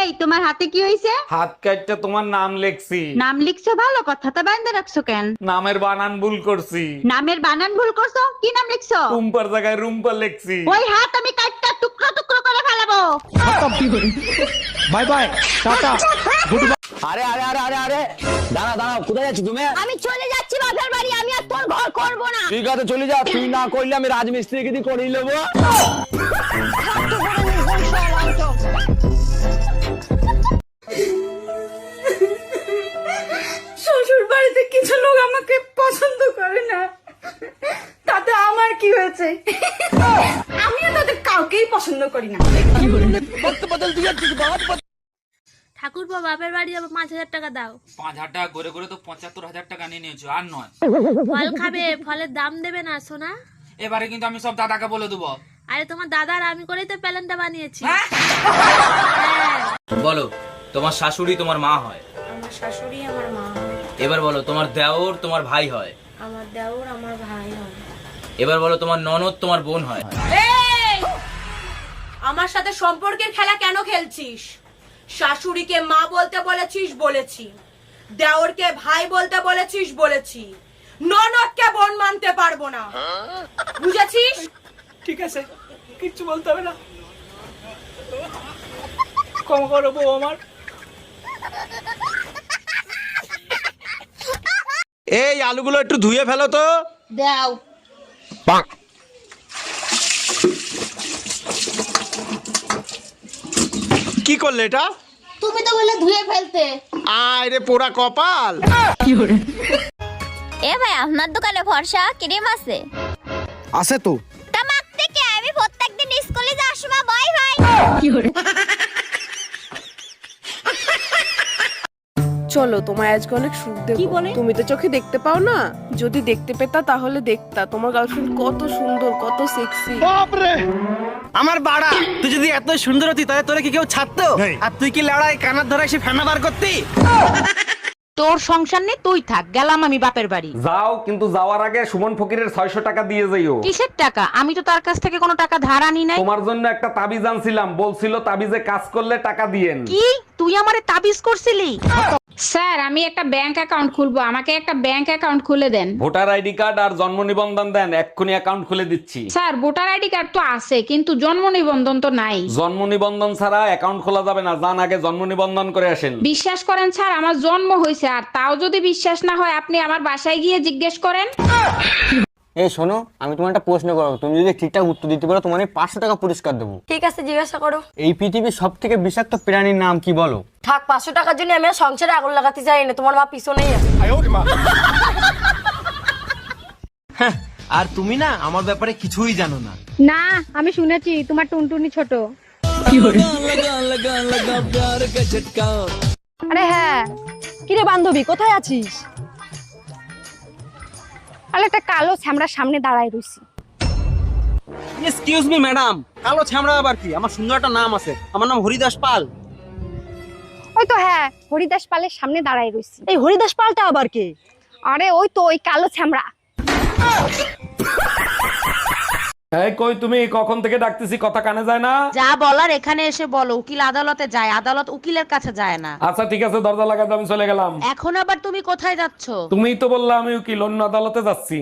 এই তোমার হাতে কি হয়েছে হাত কাটটা তোমার নাম লেখছি। নাম লিখছো ভালো কথা তো বাইন্দা রাখছো কেন? নামের বানান ভুল করছি। নামের বানান ভুল করছ? কি নাম লিখছো? রুম্পার জায়গায় রুম্পা লেখছি। ওই হাত আমি কাটটা টুকরো টুকরো করে ফেলাবো। Bye bye tata. গুড আরে আরে আরে আরে আরে। দাঁড়া দাঁড়া কোথায় যাচ্ছি তুমি? আমি চলে যাচ্ছি বাপের বাড়ি আমি আর তোর ঘর করব না। ঠিক আছে চলে যা। তুই না করলে আমি রাজমিস্ত্রিকে দিয়ে করিয়ে নেব। করি না। ঠাকুরপো বাপের বাড়ি যাব পাঁচ হাজার টাকা দাও। পাঁচ হাজার টাকা করে করে তো পঁচাত্তর হাজার টাকা নিয়ে নিয়েছো আর নয়। ফল খাবে ফলের দাম দেবে না সোনা। এবারে কিন্তু আমি সব দাদাকে বলে দেবো। আরে তোমার দাদার আমি করেই তো প্যালেনটা বানিয়েছি। বলো তোমার শাশুড়ি তোমার মা হয়? আমার শাশুড়ি আমার মা হয়। এবার বলো তোমার দেওর তোমার ভাই হয়? আমার দেওর আমার ভাই হয়। এবার বলো তোমার ননদ তোমার বোন হয়? আমার সাথে সম্পর্কের খেলা কেন খেলছিস? শাশুড়িকে মা বলতে বলেছিস বলেছি। দেওরকে ভাই বলতে বলেছিস বলেছি। ননদকে বোন মানতে পারব না। বুঝেছিস? ঠিক আছে কিচ্ছু বলতে হবে না। কম করো বউ আমার। এই আলুগুলো একটু ধুয়ে ফেলো তো। দাও। কি করলে এটা? তুমি তো বলে ধুয়ে ফেলতে। আয় রে পোড়া কপাল। এ ভাই আপনার দোকানে ভরসা ক্রিম আছে? আছে তো। তা মাখতে কে আমি প্রত্যেকদিন স্কুলে যাওয়ার সময় বাই ভাই চলো তোমায় আজকে অনেক সুখ দেবো। কি বলে? তুমি তো চোখে দেখতে পাও না? যদি দেখতে পেতা তাহলে দেখতা। তোমার গার্লফ্রেন্ড কত সুন্দর কত সেক্সি আমার বাড়া তুই যদি এত সুন্দর হতি তাহলে তোরে কি কেউ ছাড়তো? আর তুই কি লড়াই কানার ধরে এসে ফেনা বার করতি? তোর সংসার নেই তুই থাক গেলাম আমি বাপের বাড়ি। যাও কিন্তু যাওয়ার আগে সুমন ফকিরের ছয়শো টাকা দিয়ে যাইও। কিসের টাকা? আমি তো তার কাছ থেকে কোনো টাকা ধার আনি নাই। তোমার জন্য একটা তাবিজ আনছিলাম বলছিল তাবিজে কাজ করলে টাকা দিয়েন। কি? তুই আমারে তাবিজ করছিলি? স্যার আমি একটা ব্যাংক অ্যাকাউন্ট খুলবো। আমাকে একটা ব্যাংক অ্যাকাউন্ট খুলে দেন। ভোটার আইডি কার্ড আর জন্ম নিবন্ধন দেন। এক্ষুনি অ্যাকাউন্ট খুলে দিচ্ছি। স্যার ভোটার আইডি কার্ড তো আছে কিন্তু জন্ম নিবন্ধন তো নাই। জন্ম নিবন্ধন ছাড়া অ্যাকাউন্ট খোলা যাবে না। যান আগে জন্ম নিবন্ধন করে আসেন। বিশ্বাস করেন স্যার আমার জন্ম হয়েছে আর তাও যদি বিশ্বাস না হয় আপনি আমার বাসায় গিয়ে জিজ্ঞেস করেন। এই শোনো আমি তোমার একটা প্রশ্ন করব। তুমি যদি ঠিকঠাক উত্তর দিতে পারো তোমার পাঁচশো টাকা পুরস্কার দেবো। ঠিক আছে জিজ্ঞাসা করো। এই পৃথিবীর সব থেকে বিষাক্ত প্রাণীর নাম কি বলো? থাক পাঁচশো টাকার জন্য আমি আর সংসারে আগুন লাগাতে চাই না তোমার মা পিছনেই আছে। আর তুমি না আমার ব্যাপারে কিছুই জানো না। না আমি শুনেছি তোমার টুনটুনি ছোট। আরে হ্যাঁ। কিরে বান্ধবী কোথায় আছিস? আরে একটা কালো ছ্যামড়ার সামনে দাঁড়ায় রইছি। এক্সকিউজ মি ম্যাডাম কালো ছ্যামড়া আবার কি? আমার সুন্দর একটা নাম আছে। আমার নাম হরিদাস পাল। ওই তো হ্যাঁ হরিদাস পালের সামনে দাঁড়ায় রয়েছি এই হরিদাস পালটা আবার কি? আরে ওই তো ওই কালো ছ্যামড়া। এই কই তুমি? কখন থেকে ডাকতেছি? কথা কানে যায় না? যা বলার এখানে এসে বলো। উকিল আদালতে যায়। আদালত উকিলের কাছে যায় না। আচ্ছা ঠিক আছে দরজা লাগাতে আমি চলে গেলাম। এখন আবার তুমি কোথায় যাচ্ছ? তুমিই তো বললা আমি উকিল অন্য আদালতে যাচ্ছি।